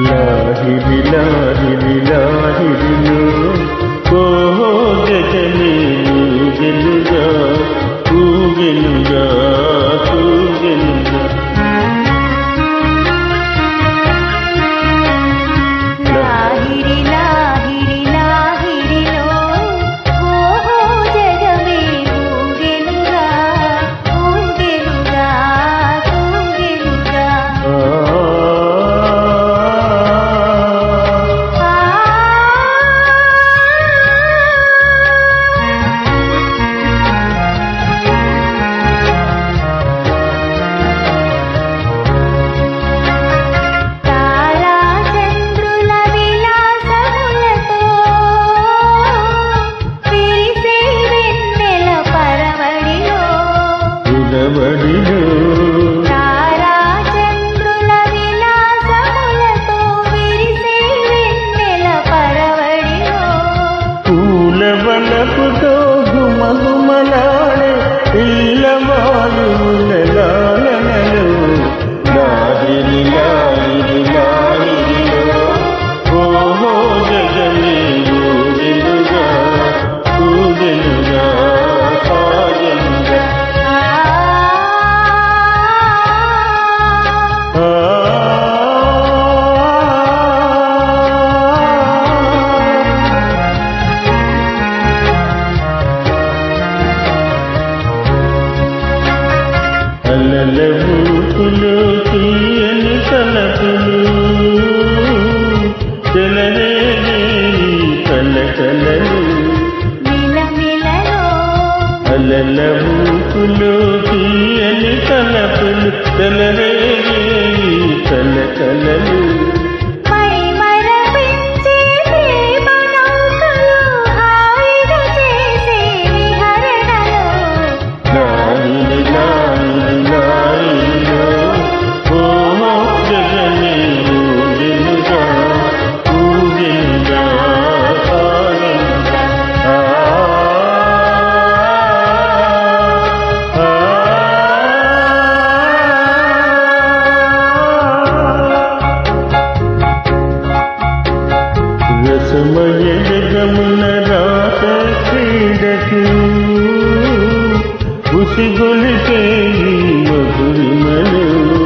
लाहि विलाहि विलाहि विलो को गजन வடிவ కలల తీయని తలపులు. చెలరేగే కల కలలు మిలమిలలో తీయని తలపులు చెలరేగే కల సమయ జగమున రాత క్రీడకు. ఉసిగొలిపే మధురిమలు.